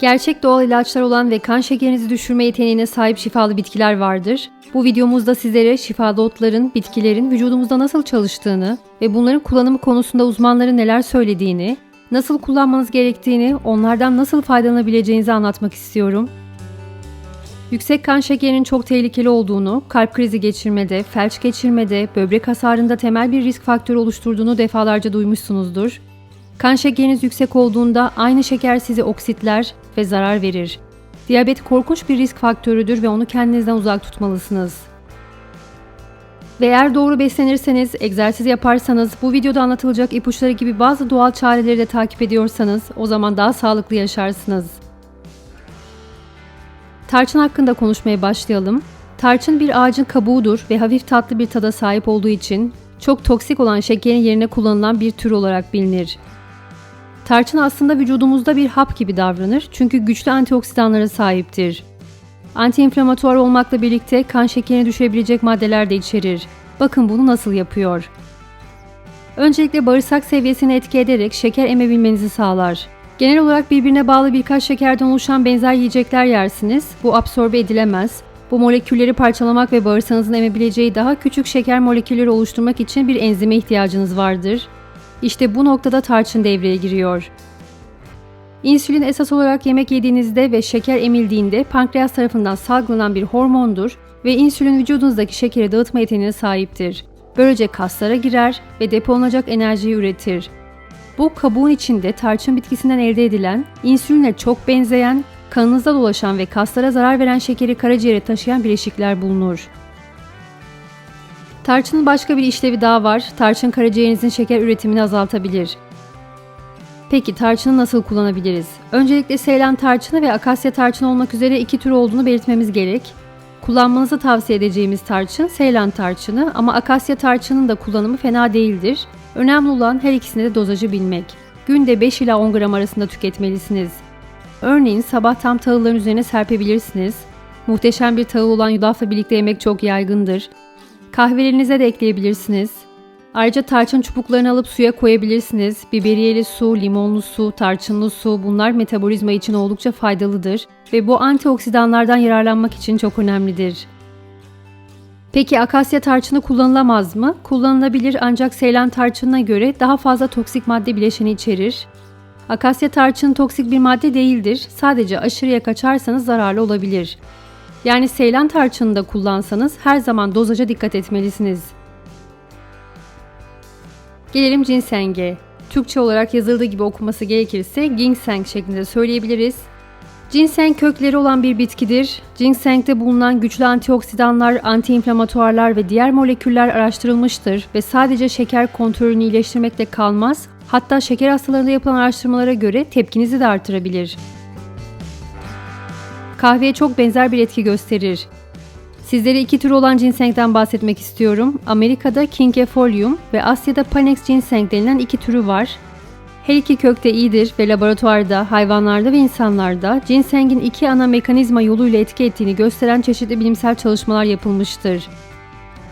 Gerçek doğal ilaçlar olan ve kan şekerinizi düşürme yeteneğine sahip şifalı bitkiler vardır. Bu videomuzda sizlere şifalı otların, bitkilerin vücudumuzda nasıl çalıştığını ve bunların kullanımı konusunda uzmanların neler söylediğini, nasıl kullanmanız gerektiğini, onlardan nasıl faydalanabileceğinizi anlatmak istiyorum. Yüksek kan şekerinin çok tehlikeli olduğunu, kalp krizi geçirmede, felç geçirmede, böbrek hasarında temel bir risk faktörü oluşturduğunu defalarca duymuşsunuzdur. Kan şekeriniz yüksek olduğunda aynı şeker sizi oksitler ve zarar verir. Diyabet korkunç bir risk faktörüdür ve onu kendinizden uzak tutmalısınız. Ve eğer doğru beslenirseniz, egzersiz yaparsanız, bu videoda anlatılacak ipuçları gibi bazı doğal çareleri de takip ediyorsanız o zaman daha sağlıklı yaşarsınız. Tarçın hakkında konuşmaya başlayalım. Tarçın bir ağacın kabuğudur ve hafif tatlı bir tada sahip olduğu için çok toksik olan şekerin yerine kullanılan bir tür olarak bilinir. Tarçın aslında vücudumuzda bir hap gibi davranır çünkü güçlü antioksidanlara sahiptir. Antiinflamatuar olmakla birlikte kan şekerini düşürebilecek maddeler de içerir. Bakın bunu nasıl yapıyor. Öncelikle bağırsak seviyesini etki ederek şeker emebilmenizi sağlar. Genel olarak birbirine bağlı birkaç şekerden oluşan benzer yiyecekler yersiniz. Bu absorbe edilemez. Bu molekülleri parçalamak ve bağırsağınızın emebileceği daha küçük şeker molekülleri oluşturmak için bir enzime ihtiyacınız vardır. İşte bu noktada tarçın devreye giriyor. İnsülin esas olarak yemek yediğinizde ve şeker emildiğinde pankreas tarafından salgılanan bir hormondur ve insülin vücudunuzdaki şekeri dağıtma yeteneğine sahiptir. Böylece kaslara girer ve depolanacak enerjiyi üretir. Bu kabuğun içinde tarçın bitkisinden elde edilen, insülinle çok benzeyen, kanınızda dolaşan ve kaslara zarar veren şekeri karaciğere taşıyan bileşikler bulunur. Tarçının başka bir işlevi daha var. Tarçın karaciğerinizin şeker üretimini azaltabilir. Peki tarçını nasıl kullanabiliriz? Öncelikle Seylan tarçını ve akasya tarçını olmak üzere iki tür olduğunu belirtmemiz gerek. Kullanmanızı tavsiye edeceğimiz tarçın Seylan tarçını ama akasya tarçının da kullanımı fena değildir. Önemli olan her ikisinde de dozajı bilmek. Günde 5 ila 10 gram arasında tüketmelisiniz. Örneğin sabah tam tahılların üzerine serpebilirsiniz. Muhteşem bir tahıl olan yulafla birlikte yemek çok yaygındır. Kahvelerinize de ekleyebilirsiniz. Ayrıca tarçın çubuklarını alıp suya koyabilirsiniz. Biberiyeli su, limonlu su, tarçınlı su bunlar metabolizma için oldukça faydalıdır ve bu antioksidanlardan yararlanmak için çok önemlidir. Peki akasya tarçını kullanılamaz mı? Kullanılabilir ancak Seylan tarçınına göre daha fazla toksik madde bileşeni içerir. Akasya tarçını toksik bir madde değildir. Sadece aşırıya kaçarsanız zararlı olabilir. Yani Seylan tarçını da kullansanız her zaman dozaja dikkat etmelisiniz. Gelelim ginsenge. Türkçe olarak yazıldığı gibi okunması gerekirse ginseng şeklinde söyleyebiliriz. Ginseng kökleri olan bir bitkidir. Ginseng'de bulunan güçlü antioksidanlar, antiinflamatuarlar ve diğer moleküller araştırılmıştır ve sadece şeker kontrolünü iyileştirmekle kalmaz, hatta şeker hastalarında yapılan araştırmalara göre tepkinizi de artırabilir. Kahveye çok benzer bir etki gösterir. Sizlere iki tür olan ginsengden bahsetmek istiyorum. Amerika'da Kingefolium ve Asya'da Panax ginseng denilen iki türü var. Her iki kök de iyidir ve laboratuvarda, hayvanlarda ve insanlarda ginsengin iki ana mekanizma yoluyla etki ettiğini gösteren çeşitli bilimsel çalışmalar yapılmıştır.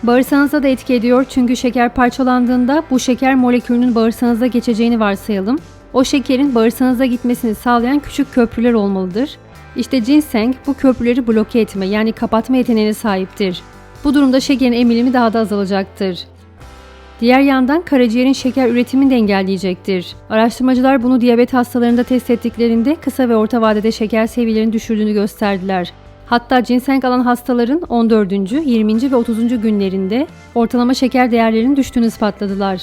Bağırsağınıza da etki ediyor çünkü şeker parçalandığında bu şeker molekülünün bağırsağınıza geçeceğini varsayalım. O şekerin bağırsağınıza gitmesini sağlayan küçük köprüler olmalıdır. İşte ginseng bu köprüleri bloke etme yani kapatma yeteneğine sahiptir. Bu durumda şekerin emilimi daha da azalacaktır. Diğer yandan karaciğerin şeker üretimini de engelleyecektir. Araştırmacılar bunu diyabet hastalarında test ettiklerinde kısa ve orta vadede şeker seviyelerini düşürdüğünü gösterdiler. Hatta ginseng alan hastaların 14. 20. ve 30. günlerinde ortalama şeker değerlerinin düştüğünü ispatladılar.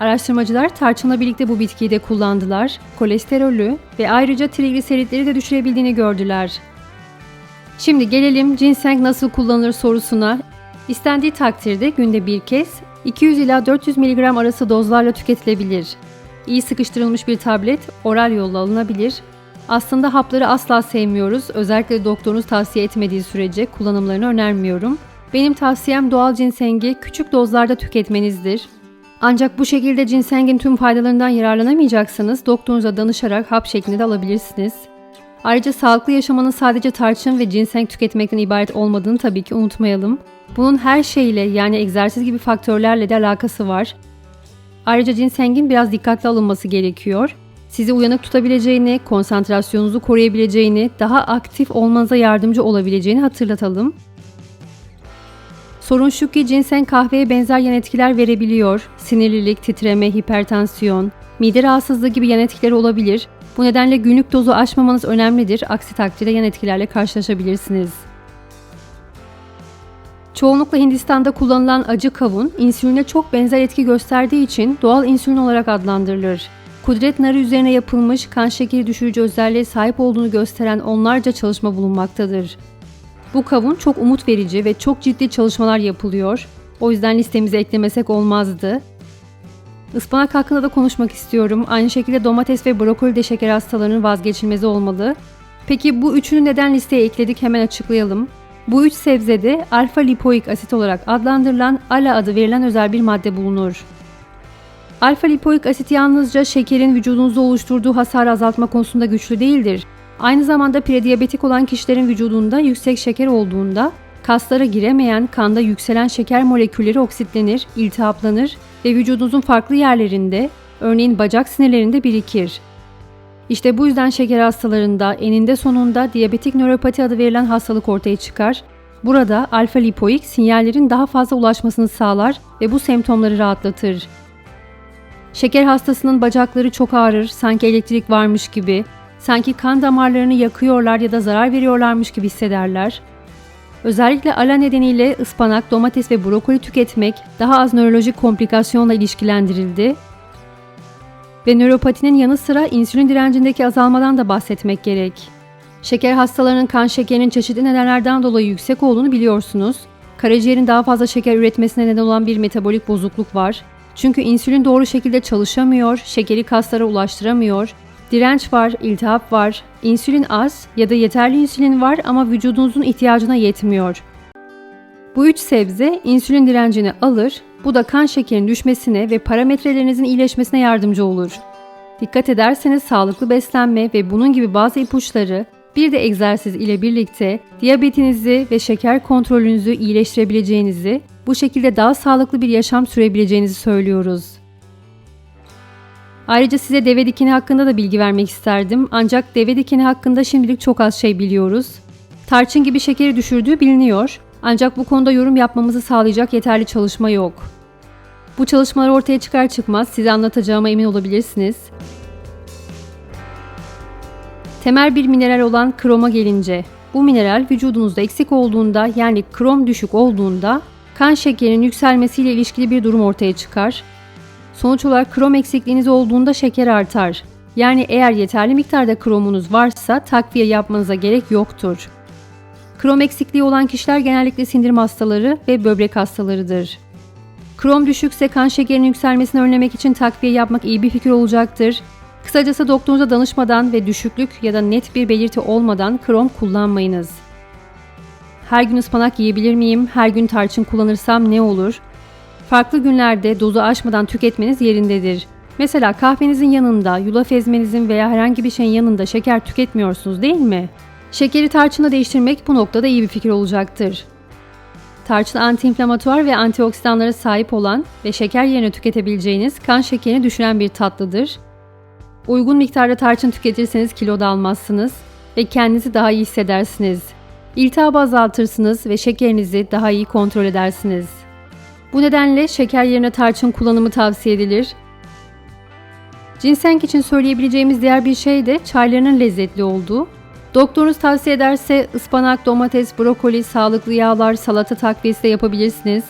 Araştırmacılar tarçınla birlikte bu bitkiyi de kullandılar. Kolesterolü ve ayrıca trigliseritleri de düşürebildiğini gördüler. Şimdi gelelim ginseng nasıl kullanılır sorusuna. İstendiği takdirde günde bir kez 200 ila 400 mg arası dozlarla tüketilebilir. İyi sıkıştırılmış bir tablet oral yolla alınabilir. Aslında hapları asla sevmiyoruz. Özellikle doktorunuz tavsiye etmediği sürece kullanımlarını önermiyorum. Benim tavsiyem doğal cinsengi küçük dozlarda tüketmenizdir. Ancak bu şekilde ginsengin tüm faydalarından yararlanamayacaksınız. Doktorunuza danışarak hap şeklinde de alabilirsiniz. Ayrıca sağlıklı yaşamanın sadece tarçın ve ginseng tüketmekten ibaret olmadığını tabii ki unutmayalım. Bunun her şeyle yani egzersiz gibi faktörlerle de alakası var. Ayrıca ginsengin biraz dikkatli alınması gerekiyor. sizi uyanık tutabileceğini, konsantrasyonunuzu koruyabileceğini, daha aktif olmanıza yardımcı olabileceğini hatırlatalım. Sorun şu ki ginseng kahveye benzer yan etkiler verebiliyor. Sinirlilik, titreme, hipertansiyon, mide rahatsızlığı gibi yan etkileri olabilir. Bu nedenle günlük dozu aşmamanız önemlidir. Aksi takdirde yan etkilerle karşılaşabilirsiniz. Çoğunlukla Hindistan'da kullanılan acı kavun, insüline çok benzer etki gösterdiği için doğal insülin olarak adlandırılır. Kudret narı üzerine yapılmış kan şekeri düşürücü özelliğe sahip olduğunu gösteren onlarca çalışma bulunmaktadır. Bu kavun çok umut verici ve çok ciddi çalışmalar yapılıyor. O yüzden listemize eklemesek olmazdı. Ispanak hakkında da konuşmak istiyorum. Aynı şekilde domates ve brokoli de şeker hastalarının vazgeçilmezi olmalı. Peki bu üçünü neden listeye ekledik hemen açıklayalım. Bu üç sebzede alfa lipoik asit olarak adlandırılan ALA adı verilen özel bir madde bulunur. Alfa lipoik asit yalnızca şekerin vücudunuzda oluşturduğu hasarı azaltma konusunda güçlü değildir. Aynı zamanda prediyabetik olan kişilerin vücudunda yüksek şeker olduğunda kaslara giremeyen kanda yükselen şeker molekülleri oksitlenir, iltihaplanır ve vücudunuzun farklı yerlerinde, örneğin bacak sinirlerinde birikir. İşte bu yüzden şeker hastalarında eninde sonunda diyabetik nöropati adı verilen hastalık ortaya çıkar. Burada alfa lipoik sinyallerin daha fazla ulaşmasını sağlar ve bu semptomları rahatlatır. Şeker hastasının bacakları çok ağrır, sanki elektrik varmış gibi, sanki kan damarlarını yakıyorlar ya da zarar veriyorlarmış gibi hissederler. Özellikle ala nedeniyle ıspanak, domates ve brokoli tüketmek daha az nörolojik komplikasyonla ilişkilendirildi ve nöropatinin yanı sıra insülin direncindeki azalmadan da bahsetmek gerek. Şeker hastalarının kan şekerinin çeşitli nedenlerden dolayı yüksek olduğunu biliyorsunuz. Karaciğerin daha fazla şeker üretmesine neden olan bir metabolik bozukluk var. Çünkü insülin doğru şekilde çalışamıyor, şekeri kaslara ulaştıramıyor. Direnç var, iltihap var, insülin az ya da yeterli insülin var ama vücudunuzun ihtiyacına yetmiyor. Bu üç sebze insülin direncini alır, bu da kan şekerinin düşmesine ve parametrelerinizin iyileşmesine yardımcı olur. Dikkat ederseniz sağlıklı beslenme ve bunun gibi bazı ipuçları bir de egzersiz ile birlikte diyabetinizi ve şeker kontrolünüzü iyileştirebileceğinizi, bu şekilde daha sağlıklı bir yaşam sürebileceğinizi söylüyoruz. Ayrıca size deve dikeni hakkında da bilgi vermek isterdim. Ancak deve dikeni hakkında şimdilik çok az şey biliyoruz. Tarçın gibi şekeri düşürdüğü biliniyor. Ancak bu konuda yorum yapmamızı sağlayacak yeterli çalışma yok. Bu çalışmalar ortaya çıkar çıkmaz size anlatacağıma emin olabilirsiniz. Temel bir mineral olan kroma gelince, bu mineral vücudunuzda eksik olduğunda yani krom düşük olduğunda kan şekerinin yükselmesiyle ilişkili bir durum ortaya çıkar. Sonuç olarak krom eksikliğiniz olduğunda şeker artar. Yani eğer yeterli miktarda kromunuz varsa takviye yapmanıza gerek yoktur. Krom eksikliği olan kişiler genellikle sindirim hastaları ve böbrek hastalarıdır. Krom düşükse kan şekerinin yükselmesini önlemek için takviye yapmak iyi bir fikir olacaktır. Kısacası doktorunuza danışmadan ve düşüklük ya da net bir belirti olmadan krom kullanmayınız. Her gün ıspanak yiyebilir miyim? Her gün tarçın kullanırsam ne olur? Farklı günlerde dozu aşmadan tüketmeniz yerindedir. Mesela kahvenizin yanında, yulaf ezmenizin veya herhangi bir şeyin yanında şeker tüketmiyorsunuz değil mi? Şekeri tarçınla değiştirmek bu noktada iyi bir fikir olacaktır. Tarçın antiinflamatuar ve antioksidanlara sahip olan ve şeker yerine tüketebileceğiniz kan şekerini düşüren bir tatlıdır. Uygun miktarda tarçın tüketirseniz kilo da almazsınız ve kendinizi daha iyi hissedersiniz. İltihabı azaltırsınız ve şekerinizi daha iyi kontrol edersiniz. Bu nedenle şeker yerine tarçın kullanımı tavsiye edilir. Ginseng için söyleyebileceğimiz diğer bir şey de çaylarının lezzetli olduğu Doktorunuz tavsiye ederse ıspanak, domates, brokoli, sağlıklı yağlar, salata takviyesi de yapabilirsiniz.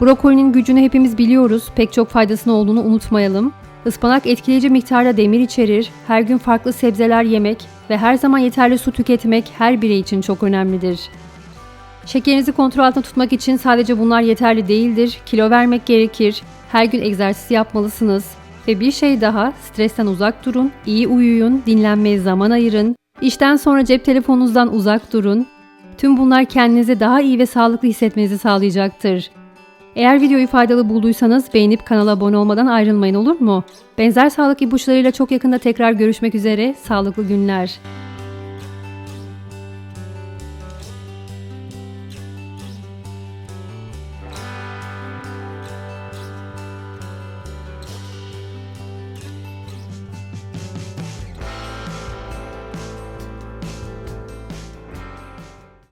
Brokolinin gücünü hepimiz biliyoruz. Pek çok faydasının olduğunu unutmayalım. Ispanak etkileyici miktarda demir içerir. Her gün farklı sebzeler yemek ve her zaman yeterli su tüketmek her birey için çok önemlidir. Şekerinizi kontrol altında tutmak için sadece bunlar yeterli değildir. Kilo vermek gerekir. Her gün egzersiz yapmalısınız. Ve bir şey daha, stresten uzak durun, iyi uyuyun, dinlenmeye zaman ayırın, İşten sonra cep telefonunuzdan uzak durun. Tüm bunlar kendinizi daha iyi ve sağlıklı hissetmenizi sağlayacaktır. Eğer videoyu faydalı bulduysanız beğenip kanala abone olmadan ayrılmayın olur mu? Benzer sağlık ipuçlarıyla çok yakında tekrar görüşmek üzere. Sağlıklı günler.